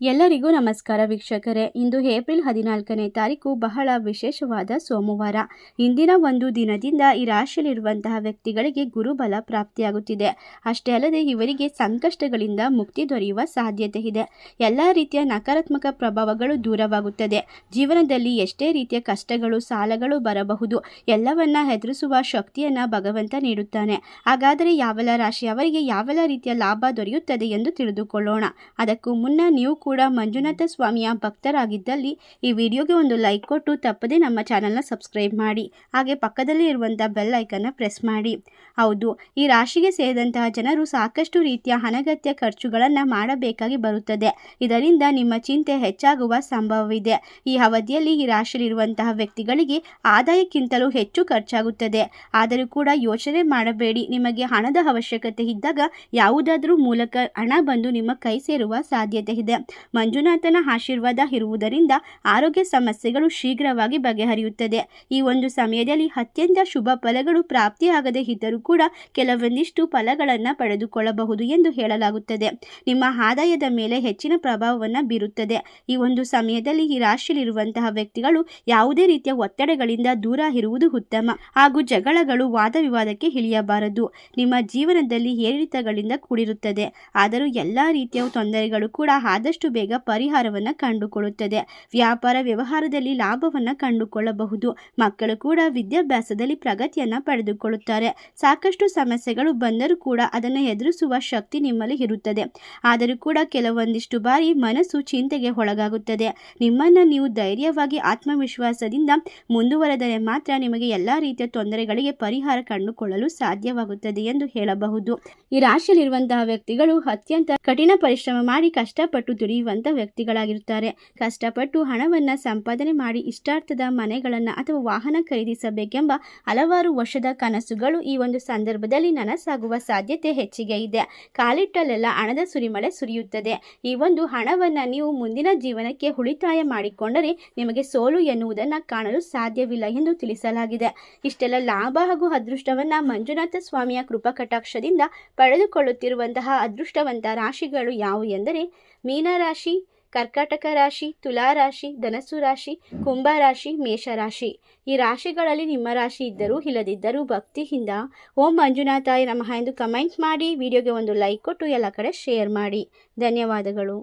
ಎಲ್ಲರಿಗೂ ನಮಸ್ಕಾರ ವೀಕ್ಷಕರೇ. ಇಂದು ಏಪ್ರಿಲ್ ಹದಿನಾಲ್ಕನೇ ತಾರೀಕು ಬಹಳ ವಿಶೇಷವಾದ ಸೋಮವಾರ. ಇಂದಿನ ಒಂದು ದಿನದಿಂದ ಈ ರಾಶಿಯಲ್ಲಿರುವಂತಹ ವ್ಯಕ್ತಿಗಳಿಗೆ ಗುರುಬಲ ಪ್ರಾಪ್ತಿಯಾಗುತ್ತಿದೆ. ಅಷ್ಟೇ ಅಲ್ಲದೆ ಇವರಿಗೆ ಸಂಕಷ್ಟಗಳಿಂದ ಮುಕ್ತಿ ದೊರೆಯುವ ಸಾಧ್ಯತೆ ಇದೆ. ಎಲ್ಲ ರೀತಿಯ ನಕಾರಾತ್ಮಕ ಪ್ರಭಾವಗಳು ದೂರವಾಗುತ್ತದೆ. ಜೀವನದಲ್ಲಿ ಎಷ್ಟೇ ರೀತಿಯ ಕಷ್ಟಗಳು, ಸಾಲಗಳು ಬರಬಹುದು. ಎಲ್ಲವನ್ನ ಹೆದರಿಸುವ ಶಕ್ತಿಯನ್ನ ಭಗವಂತ ನೀಡುತ್ತಾನೆ. ಹಾಗಾದರೆ ಯಾವೆಲ್ಲ ರಾಶಿಯವರಿಗೆ ಯಾವೆಲ್ಲ ರೀತಿಯ ಲಾಭ ದೊರೆಯುತ್ತದೆ ಎಂದು ತಿಳಿದುಕೊಳ್ಳೋಣ. ಅದಕ್ಕೂ ಮುನ್ನ ನೀವು ಕೂಡ ಮಂಜುನಾಥ ಸ್ವಾಮಿಯ ಭಕ್ತರಾಗಿದ್ದಲ್ಲಿ ಈ ವಿಡಿಯೋಗೆ ಒಂದು ಲೈಕ್ ಕೊಟ್ಟು ತಪ್ಪದೇ ನಮ್ಮ ಚಾನಲ್ನ ಸಬ್ಸ್ಕ್ರೈಬ್ ಮಾಡಿ, ಹಾಗೆ ಪಕ್ಕದಲ್ಲಿ ಇರುವಂಥ ಬೆಲ್ ಐಕನ್ನ ಪ್ರೆಸ್ ಮಾಡಿ. ಹೌದು, ಈ ರಾಶಿಗೆ ಸೇರಿದಂತಹ ಜನರು ಸಾಕಷ್ಟು ರೀತಿಯ ಅನಗತ್ಯ ಖರ್ಚುಗಳನ್ನು ಮಾಡಬೇಕಾಗಿ ಬರುತ್ತದೆ. ಇದರಿಂದ ನಿಮ್ಮ ಚಿಂತೆ ಹೆಚ್ಚಾಗುವ ಸಂಭವವಿದೆ. ಈ ಅವಧಿಯಲ್ಲಿ ಈ ರಾಶಿಯಲ್ಲಿರುವಂತಹ ವ್ಯಕ್ತಿಗಳಿಗೆ ಆದಾಯಕ್ಕಿಂತಲೂ ಹೆಚ್ಚು ಖರ್ಚಾಗುತ್ತದೆ. ಆದರೂ ಕೂಡ ಯೋಚನೆ ಮಾಡಬೇಡಿ. ನಿಮಗೆ ಹಣದ ಅವಶ್ಯಕತೆ ಇದ್ದಾಗ ಯಾವುದಾದರೂ ಮೂಲಕ ಹಣ ಬಂದು ನಿಮ್ಮ ಕೈ ಸೇರುವ ಸಾಧ್ಯತೆ ಇದೆ. ಮಂಜುನಾಥನ ಆಶೀರ್ವಾದ ಇರುವುದರಿಂದ ಆರೋಗ್ಯ ಸಮಸ್ಯೆಗಳು ಶೀಘ್ರವಾಗಿ ಬಗೆಹರಿಯುತ್ತದೆ. ಈ ಒಂದು ಸಮಯದಲ್ಲಿ ಅತ್ಯಂತ ಶುಭ ಫಲಗಳು ಪ್ರಾಪ್ತಿಯಾಗದೇ ಇದ್ದರೂ ಕೂಡ ಕೆಲವೊಂದಿಷ್ಟು ಫಲಗಳನ್ನು ಪಡೆದುಕೊಳ್ಳಬಹುದು ಎಂದು ಹೇಳಲಾಗುತ್ತದೆ. ನಿಮ್ಮ ಆದಾಯದ ಮೇಲೆ ಹೆಚ್ಚಿನ ಪ್ರಭಾವವನ್ನು ಬೀರುತ್ತದೆ. ಈ ಒಂದು ಸಮಯದಲ್ಲಿ ಈ ರಾಶಿಯಲ್ಲಿರುವಂತಹ ವ್ಯಕ್ತಿಗಳು ಯಾವುದೇ ರೀತಿಯ ಒತ್ತಡಗಳಿಂದ ದೂರ ಇರುವುದು ಉತ್ತಮ. ಹಾಗೂ ಜಗಳಗಳು ವಾದ ವಿವಾದಕ್ಕೆ ಇಳಿಯಬಾರದು. ನಿಮ್ಮ ಜೀವನದಲ್ಲಿ ಏರಿಳಿತಗಳಿಂದ ಕೂಡಿರುತ್ತದೆ. ಆದರೂ ಎಲ್ಲ ರೀತಿಯ ತೊಂದರೆಗಳು ಕೂಡ ಆದಷ್ಟು ಬೇಗ ಪರಿಹಾರವನ್ನು ಕಂಡುಕೊಳ್ಳುತ್ತದೆ. ವ್ಯಾಪಾರ ವ್ಯವಹಾರದಲ್ಲಿ ಲಾಭವನ್ನು ಕಂಡುಕೊಳ್ಳಬಹುದು. ಮಕ್ಕಳು ಕೂಡ ವಿದ್ಯಾಭ್ಯಾಸದಲ್ಲಿ ಪ್ರಗತಿಯನ್ನು ಪಡೆದುಕೊಳ್ಳುತ್ತಾರೆ. ಸಾಕಷ್ಟು ಸಮಸ್ಯೆಗಳು ಬಂದರೂ ಕೂಡ ಅದನ್ನು ಎದುರಿಸುವ ಶಕ್ತಿ ನಿಮ್ಮಲ್ಲಿ ಇರುತ್ತದೆ. ಆದರೂ ಕೂಡ ಕೆಲವೊಂದಿಷ್ಟು ಬಾರಿ ಮನಸ್ಸು ಚಿಂತೆಗೆ ಒಳಗಾಗುತ್ತದೆ. ನಿಮ್ಮನ್ನು ನೀವು ಧೈರ್ಯವಾಗಿ ಆತ್ಮವಿಶ್ವಾಸದಿಂದ ಮುಂದುವರೆದರೆ ಮಾತ್ರ ನಿಮಗೆ ಎಲ್ಲ ರೀತಿಯ ತೊಂದರೆಗಳಿಗೆ ಪರಿಹಾರ ಕಂಡುಕೊಳ್ಳಲು ಸಾಧ್ಯವಾಗುತ್ತದೆ ಎಂದು ಹೇಳಬಹುದು. ಈ ರಾಶಿಯಲ್ಲಿರುವಂತಹ ವ್ಯಕ್ತಿಗಳು ಅತ್ಯಂತ ಕಠಿಣ ಪರಿಶ್ರಮ ಮಾಡಿ ಕಷ್ಟಪಟ್ಟು ದುಡಿಯುವಂಥ ವ್ಯಕ್ತಿಗಳಾಗಿರುತ್ತಾರೆ. ಕಷ್ಟಪಟ್ಟು ಹಣವನ್ನು ಸಂಪಾದನೆ ಮಾಡಿ ಇಷ್ಟಾರ್ಥದ ಮನೆಗಳನ್ನು ಅಥವಾ ವಾಹನ ಖರೀದಿಸಬೇಕೆಂಬ ಹಲವಾರು ವರ್ಷದ ಕನಸುಗಳು ಈ ಒಂದು ಸಂದರ್ಭದಲ್ಲಿ ನನಸಾಗುವ ಸಾಧ್ಯತೆ ಹೆಚ್ಚಿಗೆ ಇದೆ. ಕಾಲಿಟ್ಟಲ್ಲೆಲ್ಲ ಹಣದ ಸುರಿಮಳೆ ಸುರಿಯುತ್ತದೆ. ಈ ಒಂದು ಹಣವನ್ನು ನೀವು ಮುಂದಿನ ಜೀವನಕ್ಕೆ ಉಳಿತಾಯ ಮಾಡಿಕೊಂಡರೆ ನಿಮಗೆ ಸೋಲು ಎನ್ನುವುದನ್ನು ಕಾಣಲು ಸಾಧ್ಯವಿಲ್ಲ ಎಂದು ತಿಳಿಸಲಾಗಿದೆ. ಇಷ್ಟೆಲ್ಲ ಲಾಭ ಹಾಗೂ ಅದೃಷ್ಟವನ್ನು ಮಂಜುನಾಥ ಸ್ವಾಮಿಯ ಕೃಪಾ ಕಟಾಕ್ಷದಿಂದ ಪಡೆದುಕೊಳ್ಳುತ್ತಿರುವಂತಹ ಅದೃಷ್ಟವಂತ ರಾಶಿಗಳು ಯಾವುವು ಎಂದರೆ ಮೀನರಾಶಿ ಕರ್ಕಾಟಕ ರಾಶಿ, ತುಲಾ ರಾಶಿ, ಧನಸ್ಸು ರಾಶಿ, ಕುಂಭ ರಾಶಿ ಮೇಷರಾಶಿ ಈ ರಾಶಿಗಳಲ್ಲಿ ನಿಮ್ಮ ರಾಶಿ ಇದ್ದರೂ ಇಲ್ಲದಿದ್ದರೂ ಭಕ್ತಿಯಿಂದ ಓಂ ಮಂಜುನಾಥಾಯ ನಮಃ ಎಂದು ಕಮೆಂಟ್ ಮಾಡಿ, ವಿಡಿಯೋಗೆ ಒಂದು ಲೈಕ್ ಕೊಟ್ಟು ಎಲ್ಲ ಕಡೆ ಶೇರ್ ಮಾಡಿ. ಧನ್ಯವಾದಗಳು.